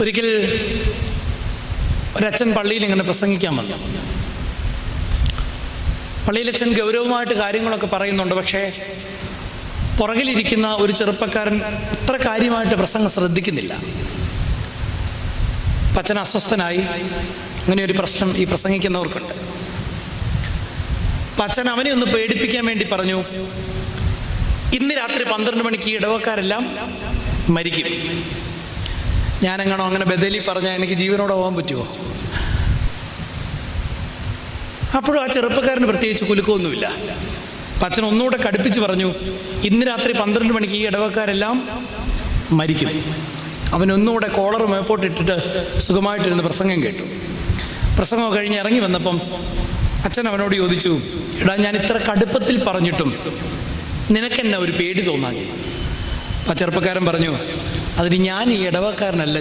ഒരിക്കൽ ഒരച്ഛൻ പള്ളിയിൽ ഇങ്ങനെ പ്രസംഗിക്കാൻ വന്നു. പള്ളിയിലച്ഛൻ ഗൗരവമായിട്ട് കാര്യങ്ങളൊക്കെ പറയുന്നുണ്ട് പക്ഷേ പുറകിലിരിക്കുന്ന ഒരു ചെറുപ്പക്കാരൻ അത്ര കാര്യമായിട്ട് പ്രസംഗം ശ്രദ്ധിക്കുന്നില്ല. അച്ഛൻ അസ്വസ്ഥനായി അങ്ങനെ ഒരു പ്രശ്നം ഈ പ്രസംഗിക്കുന്നവർക്കുണ്ട്. അച്ഛൻ അവനെ ഒന്ന് പേടിപ്പിക്കാൻ വേണ്ടി പറഞ്ഞു ഇന്ന് രാത്രി പന്ത്രണ്ട് മണിക്ക് ഇടവക്കാരെല്ലാം മരിക്കും. ഞാനെങ്ങാണോ അങ്ങനെ ബദലി പറഞ്ഞാൽ എനിക്ക് ജീവനോടെ പോകാൻ പറ്റുമോ അപ്പോഴും ആ ചെറുപ്പക്കാരന് പ്രത്യേകിച്ച് കുലുക്കമൊന്നുമില്ല. അച്ഛൻ ഒന്നുകൂടെ കടുപ്പിച്ച് പറഞ്ഞു ഇന്ന് രാത്രി പന്ത്രണ്ട് മണിക്ക് ഈ ഇടവക്കാരെല്ലാം മരിക്കും. അവൻ ഒന്നുകൂടെ കോളർ മേപ്പോട്ടിട്ടിട്ട് സുഖമായിട്ടിരുന്ന് പ്രസംഗം കേട്ടു. പ്രസംഗം കഴിഞ്ഞ് ഇറങ്ങി വന്നപ്പം അച്ഛൻ അവനോട് ചോദിച്ചു എടാ ഞാൻ ഇത്ര കടുപ്പത്തിൽ പറഞ്ഞിട്ടും നിനക്കെന്നെ ഒരു പേടി തോന്നാൻ ആ ചെറുപ്പക്കാരൻ പറഞ്ഞു അതിന് ഞാൻ ഈ ഇടവക്കാരനല്ല